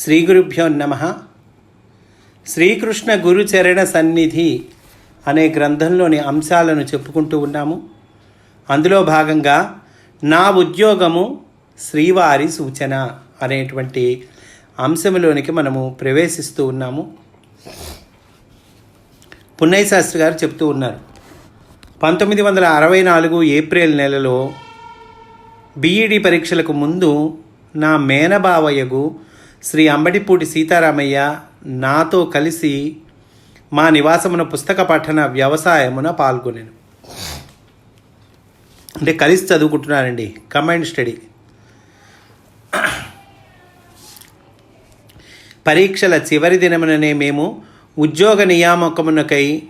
శ్రీ గురుభ్యో నమ. శ్రీకృష్ణ గురుచరణ సన్నిధి అనే గ్రంథంలోని అంశాలను చెప్పుకుంటూ ఉన్నాము. అందులో భాగంగా నా ఉద్యోగము శ్రీవారి సూచన అనేటువంటి అంశంలోనికి మనము ప్రవేశిస్తూ ఉన్నాము. పున్నయ్య శాస్త్రి గారు చెప్తూ ఉన్నారు. పంతొమ్మిది వందల అరవై నాలుగు ఏప్రిల్ నెలలో బీఈడి పరీక్షలకు ముందు నా మేనబావయ్యకు శ్రీ అంబటిపూడి సీతారామయ్య నాతో కలిసి మా నివాసమున పుస్తక పఠన వ్యవసాయమున పాల్గొనేను. అంటే కలిసి చదువుకుంటున్నారండి కంబైన్డ్ స్టడీ పరీక్షల చివరి దినముననే మేము ఉద్యోగ నియామకమునకై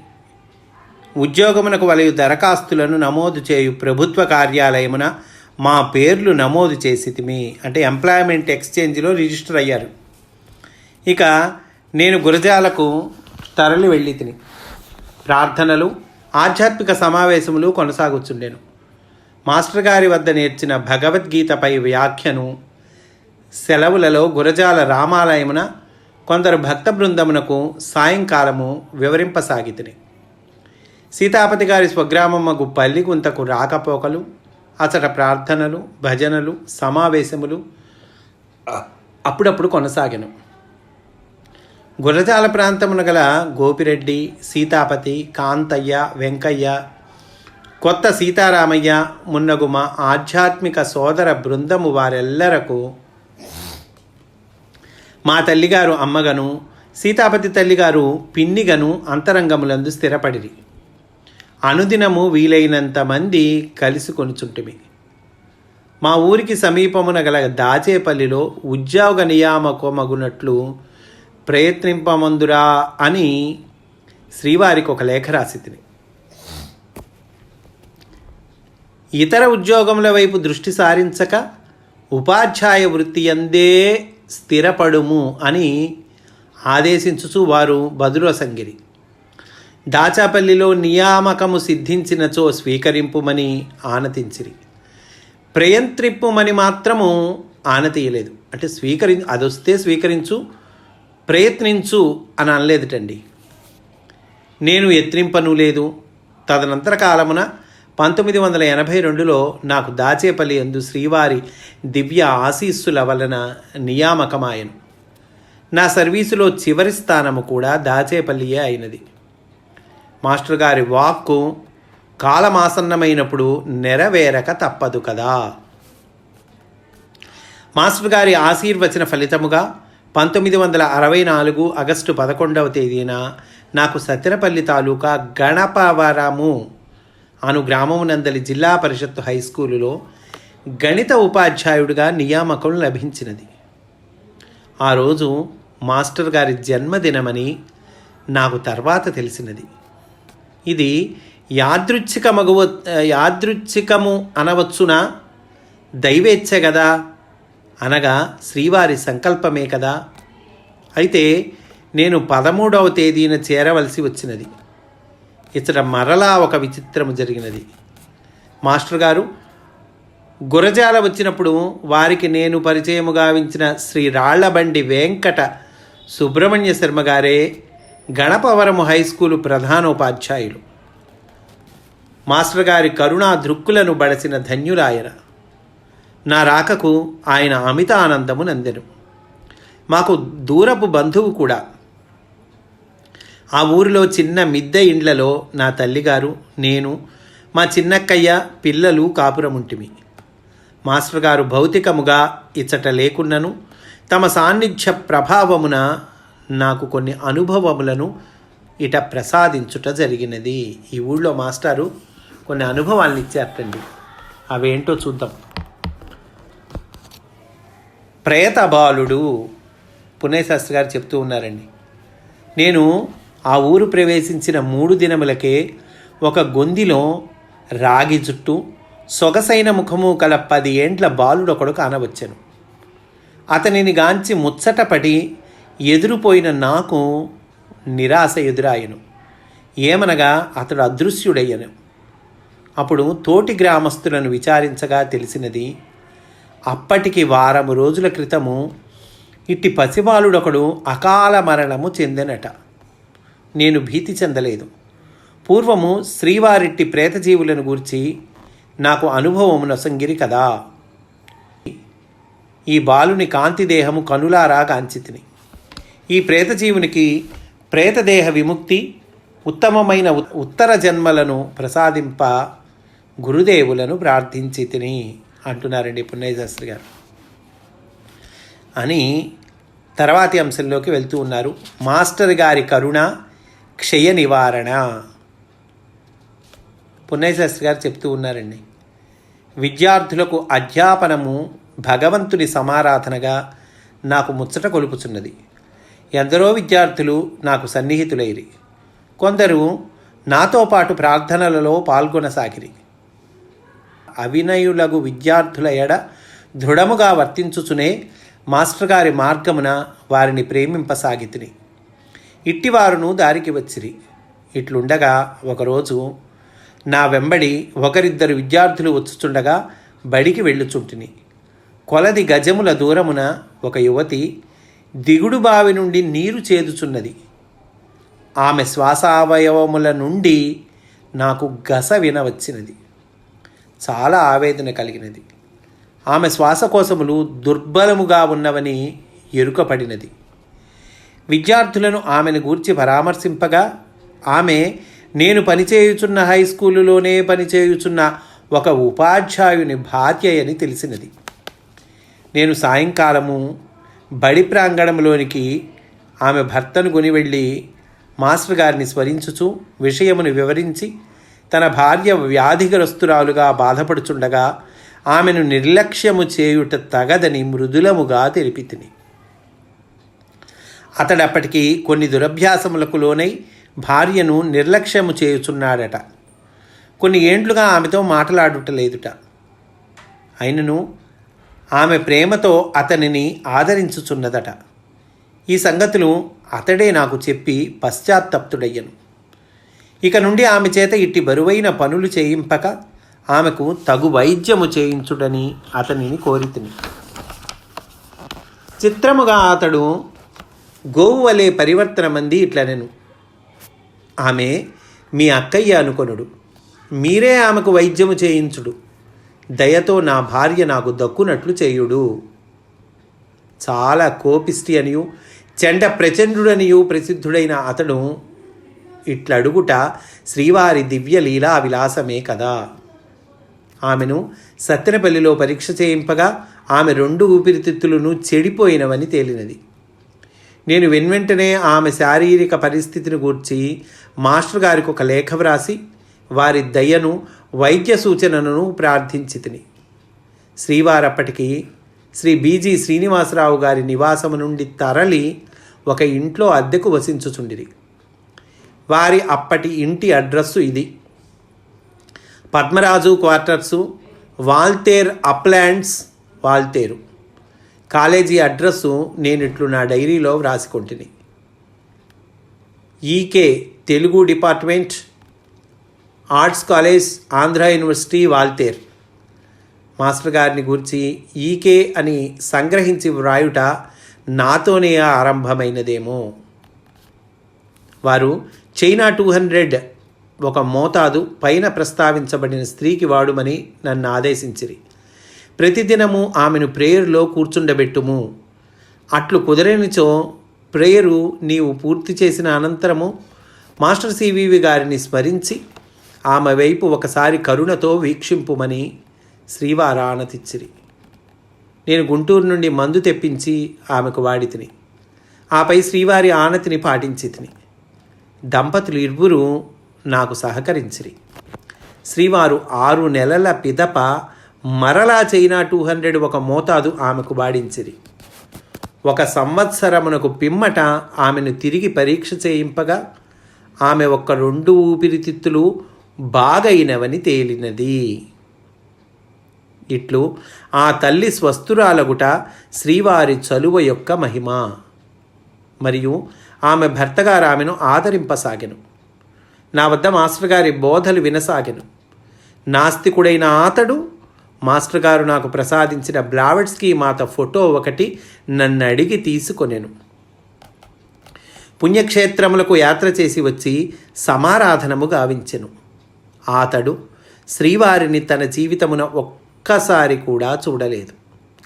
ఉద్యోగమునకు వలయు దరఖాస్తులను నమోదు చేయు ప్రభుత్వ కార్యాలయమున మా పేర్లు నమోదు చేసితిమి అంటే ఎంప్లాయ్మెంట్ ఎక్స్చేంజ్లో రిజిస్టర్ అయ్యారు. ఇక నేను గురజాలకు తరలి వెళ్ళి తిని ప్రార్థనలు ఆధ్యాత్మిక సమావేశములు కొనసాగుచుండెను. మాస్టర్ గారి వద్ద నేర్చిన భగవద్గీతపై వ్యాఖ్యను సెలవులలో గురజాల రామాలయమున కొందరు భక్త బృందమునకు సాయంకాలము వివరింపసాగితిని. సీతాపతి గారి స్వగ్రామమ్మకు పల్లిగుంతకు రాకపోకలు అసట ప్రార్థనలు భజనలు సమావేశములు అప్పుడప్పుడు కొనసాగాను. గురజాల ప్రాంతమున గల గోపిరెడ్డి సీతాపతి కాంతయ్య వెంకయ్య కొత్త సీతారామయ్య మున్నగు మా ఆధ్యాత్మిక సోదర బృందము వారెల్లరకు మా తల్లిగారు అమ్మగను సీతాపతి తల్లిగారు పిన్నిగను అంతరంగములందు స్థిరపడిరి. అనుదినము వీలైనంత మంది కలిసి కొనుచుంటిమి. మా ఊరికి సమీపమున గల దాచేపల్లిలో ఉద్యోగ నియామకమగునట్లు ప్రయత్నింపమందురా అని శ్రీవారికి ఒక లేఖ రాసి తిని ఇతర ఉద్యోగముల వైపు దృష్టి సారించక ఉపాధ్యాయ వృత్తి అందే స్థిరపడుము అని ఆదేశించుచు వారు బదురసంగిరి. దాచాపల్లిలో నియామకము సిద్ధించినచో స్వీకరింపుమని ఆనతించిరి. ప్రయంత్రిప్పుమని మాత్రము ఆనతీయలేదు అంటే స్వీకరి అదొస్తే స్వీకరించు ప్రయత్నించు అని అనలేదుటండి. నేను యత్నింపను లేదు. తదనంతర కాలమున పంతొమ్మిది వందల ఎనభై రెండులో నాకు దాచేపల్లి ఎందు శ్రీవారి దివ్య ఆశీస్సుల వలన నియామకమాయను. నా సర్వీసులో చివరి స్థానము కూడా దాచేపల్లియే అయినది. మాస్టర్ గారి వాక్కు కాలమాసన్నమైనప్పుడు నెరవేరక తప్పదు కదా. మాస్టర్ గారి ఆశీర్వచన ఫలితముగా పంతొమ్మిది వందల అరవై నాలుగు ఆగస్టు పదకొండవ తేదీన నాకు సత్యనపల్లి తాలూకా గణపవరము అను గ్రామమునందలి జిల్లా పరిషత్తు హై స్కూలులో గణిత ఉపాధ్యాయుడిగా నియామకం లభించినది. ఆ రోజు మాస్టర్ గారి జన్మదినమని నాకు తర్వాత తెలిసినది. ఇది యాదృచ్ఛికమగువ యాదృచ్ఛికము అనవచ్చునా? దైవేచ్ఛ కదా? అనగా శ్రీవారి సంకల్పమే కదా? అయితే నేను పదమూడవ తేదీన చేరవలసి వచ్చినది. ఇతర మరలా ఒక విచిత్రము జరిగినది. మాస్టర్ గారు గురజాల వచ్చినప్పుడు వారికి నేను పరిచయము గావించిన శ్రీ రాళ్ళబండి వెంకట సుబ్రహ్మణ్య శర్మ గారే గణపవరము హై స్కూలు ప్రధానోపాధ్యాయులు. మాస్టర్ గారి కరుణా దృక్కులను బడసిన ధన్యులాయన. నా రాకకు ఆయన అమిత ఆనందము నందెను. మాకు దూరపు బంధువు కూడా. ఆ ఊరిలో చిన్న మిద్దె ఇండ్లలో నా తల్లిగారు నేను మా చిన్నక్కయ్య పిల్లలు కాపురముంటిమి. మాస్టర్ గారు భౌతికముగా ఇచ్చట లేకున్నను తమ సాన్నిధ్య ప్రభావమున నాకు కొన్ని అనుభవములను ఇట ప్రసాదించుట జరిగినది. ఈ ఊళ్ళో మాస్టారు కొన్ని అనుభవాలను ఇచ్చారటండి. అవేంటో చూద్దాం. ప్రేత బాలుడు పుణ్యశాస్త్రి గారు చెప్తూ ఉన్నారండి. నేను ఆ ఊరు ప్రవేశించిన మూడు దినములకే ఒక గొందిలో రాగి జుట్టు సొగసైన ముఖము కల పది ఏండ్ల బాలుడు ఒకడు కానవచ్చాను. అతనిని గాంచి ముచ్చటపడి ఎదురుపోయిన నాకు నిరాశ ఎదురాయను. ఏమనగా అతడు అదృశ్యుడయ్యను. అప్పుడు తోటి గ్రామస్తులను విచారించగా తెలిసినది అప్పటికి వారము రోజుల క్రితము ఇట్టి పసిబాలుడొకడు అకాల మరణము చెందినట. నేను భీతి చెందలేదు. పూర్వము శ్రీవారిట్టి ప్రేతజీవులను గూర్చి నాకు అనుభవము నొసంగిరి కదా. ఈ బాలుని కాంతిదేహము కనులారా కాంచితిని. ఈ ప్రేతజీవునికి ప్రేతదేహ విముక్తి ఉత్తమమైన ఉత్తర జన్మలను ప్రసాదింప గురుదేవులను ప్రార్థించి తిని అంటున్నారండి పుణ్యశాస్త్రి గారు. అని తర్వాతి అంశంలోకి వెళ్తూ ఉన్నారు. మాస్టర్ గారి కరుణ క్షయ నివారణ. పుణ్యశాస్త్రి గారు చెప్తూ ఉన్నారండి. విద్యార్థులకు అధ్యాపనము భగవంతుని సమారాధనగా నాకు ముచ్చట కొలుపుచున్నది. ఎందరో విద్యార్థులు నాకు సన్నిహితులైరి. కొందరు నాతో పాటు ప్రార్థనలలో పాల్గొనసాగిరి. అవినయులగు విద్యార్థుల ఎడ దృఢముగా వర్తించుచునే మాస్టర్ గారి మార్గమున వారిని ప్రేమింపసాగితిని. ఇట్టివారును దారికి వచ్చిరి. ఇట్లుండగా ఒకరోజు నా వెంబడి ఒకరిద్దరు విద్యార్థులు వచ్చుచుండగా బడికి వెళ్ళుచుంటిని. కొలది గజముల దూరమున ఒక యువతి దిగుడు బావి నుండి నీరు చేదుచున్నది. ఆమె శ్వాసావయవముల నుండి నాకు గస వినవచ్చినది. చాలా ఆవేదన కలిగినది. ఆమె శ్వాసకోశములు దుర్బలముగా ఉన్నవని ఎరుకపడినది. విద్యార్థులను ఆమెను గూర్చి పరామర్శింపగా ఆమె నేను పనిచేయుచున్న హై స్కూలులోనే పనిచేయుచున్న ఒక ఉపాధ్యాయుని భార్య అని తెలిసినది. నేను సాయంకాలము బడి ప్రాంగణంలోనికి ఆమె భర్తను కొని వెళ్ళి మాస్టర్ గారిని స్మరించుచు విషయమును వివరించి తన భార్య వ్యాధిగ్రస్తురాలుగా బాధపడుచుండగా ఆమెను నిర్లక్ష్యము చేయుట తగదని మృదులముగా తెలిపితిని. అతడప్పటికి కొన్ని దురభ్యాసములకు లోనై భార్యను నిర్లక్ష్యము చేయుచున్నాడట. కొన్ని ఏండ్లుగా ఆమెతో మాట్లాడుటలేదుట అయినను ఆమె ప్రేమతో అతనిని ఆదరించుచున్నదట. ఈ సంగతులు అతడే నాకు చెప్పి పశ్చాత్తప్తుడయ్యను. ఇక నుండి ఆమె చేత ఇట్టి బరువైన పనులు చేయింపక ఆమెకు తగు వైద్యము చేయించుడని అతనిని కోరితిని. చిత్రముగా అతడు గోవు వలె పరివర్తన మంది ఇట్లనెను. ఆమె మీ అక్కయ్య అనుకొనుడు. మీరే ఆమెకు వైద్యము చేయించుడు. దయతో నా భార్య నాకు దక్కునట్లు చేయుడు. చాలా కోపిష్టి అనియు చెండ ప్రచండుడనియు ప్రసిద్ధుడైన అతడు ఇట్లడుగుట శ్రీవారి దివ్య లీలా విలాసమే కదా. ఆమెను సత్తెనపల్లిలో పరీక్ష చేయింపగా ఆమె రెండు ఊపిరితిత్తులను చెడిపోయినవని తేలినది. నేను వెన్వెంటనే ఆమె శారీరక పరిస్థితిని గూర్చి మాస్టర్ గారికి ఒక లేఖ వ్రాసి వారి దయను వైద్య సూచనను ప్రార్థించితిని. శ్రీవారప్పటికీ శ్రీవారప్పటికి శ్రీ బీజీ శ్రీనివాసరావు గారి నివాసము నుండి తరలి ఒక ఇంట్లో అద్దెకు వసించుచుండిరి. వారి అప్పటి ఇంటి అడ్రస్సు ఇది. Padmaraju quarters Waltair uplands Waltair. College address నేను ఇట్లు నా డైరీలో వ్రాసుకుంటుని. ఈకే Telugu department arts college Andhra university Waltair. Master గారిని గురించి ఈకే అని సంగ్రహించి వ్రాయుట నాతోనే ఆరంభమైనదేమో. వారు చైనా టూ హండ్రెడ్ ఒక మోతాదు పైన ప్రస్తావించబడిన స్త్రీకి వాడుమని నన్ను ఆదేశించిరి. ప్రతిదినము ఆమెను ప్రేయర్లో కూర్చుండబెట్టుము. అట్లు కుదరనిచో ప్రేయరు నీవు పూర్తి చేసిన అనంతరము మాస్టర్ సివివి గారిని స్మరించి ఆమె వైపు ఒకసారి కరుణతో వీక్షింపుమని శ్రీవార ఆనతిచ్చిరి నేను గుంటూరు నుండి మందు తెప్పించి ఆమెకు వాడి తిని ఆపై శ్రీవారి ఆనతిని పాటించి తిని దంపతులు ఇరువురు నాకు సహకరించిరి. శ్రీవారు ఆరు నెలల పిదప మరలా చైనా టూ హండ్రెడ్ ఒక మోతాదు ఆమెకు వాడించిరి. ఒక సంవత్సరమునకు పిమ్మట ఆమెను తిరిగి పరీక్ష చేయింపగా ఆమె ఒక్క రెండు ఊపిరితిత్తులు బాగైనవని తేలినది. ఇట్లు ఆ తల్లి స్వస్థురాలగుట శ్రీవారి చలువ యొక్క మహిమ. మరియు ఆమె భర్తగారు ఆమెను ఆదరింపసాగెను. నా వద్ద మాస్టర్ గారి బోధలు వినసాగెను. నాస్తికుడైన అతడు మాస్టర్ గారు నాకు ప్రసాదించిన బ్లావెట్స్కి మాత ఫోటో ఒకటి నన్ను అడిగి తీసుకొనెను. పుణ్యక్షేత్రములకు యాత్ర చేసి వచ్చి సమారాధనము గావించెను. అతడు శ్రీవారిని తన జీవితమున ఒక్కసారి కూడా చూడలేదు.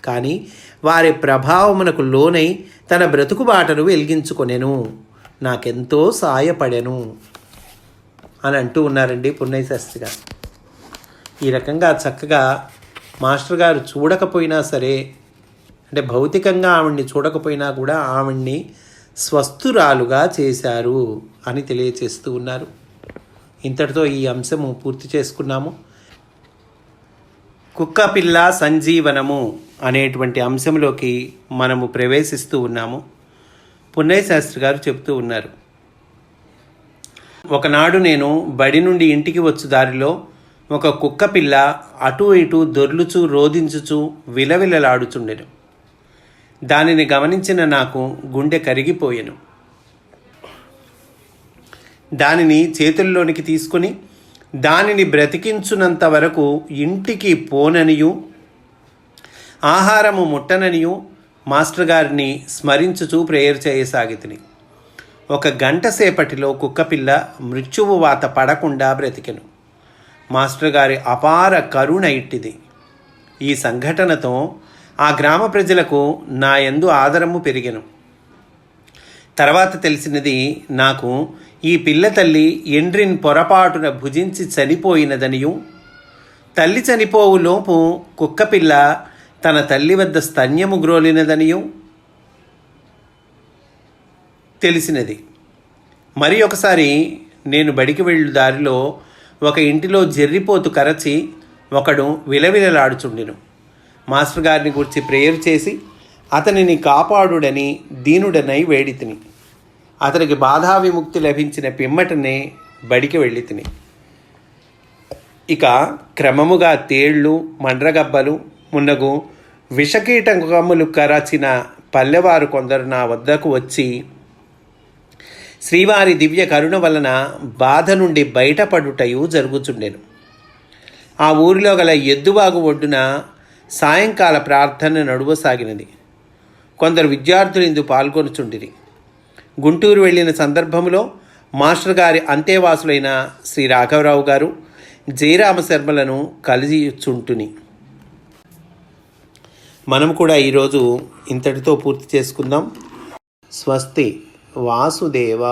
కానీ వారి ప్రభావమునకు లోనై తన బ్రతుకుబాటను వెలిగించుకొనెను. నాకెంతో సాయపడెను అని అంటూ ఉన్నారండి పున్నయ్య శాస్త్రి గారు. ఈ రకంగా చక్కగా మాస్టర్ గారు చూడకపోయినా సరే అంటే భౌతికంగా ఆవిడ్ని చూడకపోయినా కూడా ఆవిడ్ని స్వస్థురాలుగా చేశారు అని తెలియచేస్తూ ఉన్నారు. ఇంతటితో ఈ అంశము పూర్తి చేసుకున్నాము. కుక్క పిల్ల సంజీవనము అనేటువంటి అంశంలోకి మనము ప్రవేశిస్తూ ఉన్నాము. పున్నయ్య శాస్త్రి గారు చెప్తూ ఉన్నారు. ఒకనాడు నేను బడి నుండి ఇంటికి వచ్చు దారిలో ఒక కుక్క పిల్ల అటు ఇటు దొర్లుచు రోదించుచు విలవిలలాడుచుండెను. దానిని గమనించిన నాకు గుండె కరిగిపోయెను. దానిని చేతుల్లోనికి తీసుకుని దానిని బ్రతికించునంత వరకు ఇంటికి పోననియు ఆహారము ముట్టననియు మాస్టర్ గారిని స్మరించుచూ ప్రేయర్ చేయసాగితిని. ఒక గంట సేపటిలో కుక్కపిల్ల మృత్యువు వాత పడకుండా బ్రతికెను. మాస్టర్ గారి అపార కరుణ ఇట్టిది. ఈ సంఘటనతో ఆ గ్రామ ప్రజలకు నా యందు ఆదరము పెరిగెను. తర్వాత తెలిసినది నాకు ఈ పిల్ల తల్లి ఎండ్రిన్ పొరపాటున భుజించి చనిపోయినదనియు. తల్లి చనిపోవులోపు కుక్కపిల్ల తన తల్లి వద్ద స్తన్యము గ్రోలినదనియు. తెలిసినది. మరి ఒకసారి నేను బడికి వెళ్ళు దారిలో ఒక ఇంటిలో జెర్రిపోతు కరచి ఒకడు విలవిలలాడుచుండెను. మాస్టర్ గారిని గురించి ప్రేయర్ చేసి అతనిని కాపాడుడని దీనుడనై వేడితిని అతనికి బాధా విముక్తి లభించిన పిమ్మటనే బడికి వెళ్ళి తిని. ఇక క్రమముగా తేళ్ళు మండ్రగబ్బలు మున్నగు విషకీటకములు కరచిన పల్లెవారు కొందరు నా వద్దకు వచ్చి శ్రీవారి దివ్య కరుణ వలన బాధ నుండి బయటపడుటయు జరుగుచుండెను. ఆ ఊరిలో గల ఎద్దుబాగు ఒడ్డున సాయంకాల ప్రార్థన నడువసాగినది. కొందరు విద్యార్థులు ఇందు పాల్గొనుచుండిరి. గుంటూరు వెళ్ళిన సందర్భంలో మాస్టర్ గారి అంతేవాసులైన శ్రీ రాఘవరావు గారు జయరామ శర్మలను కలిసిచుంటుని మనం కూడా ఈరోజు ఇంతటితో పూర్తి చేసుకుందాం. స్వస్తి వాసుదేవ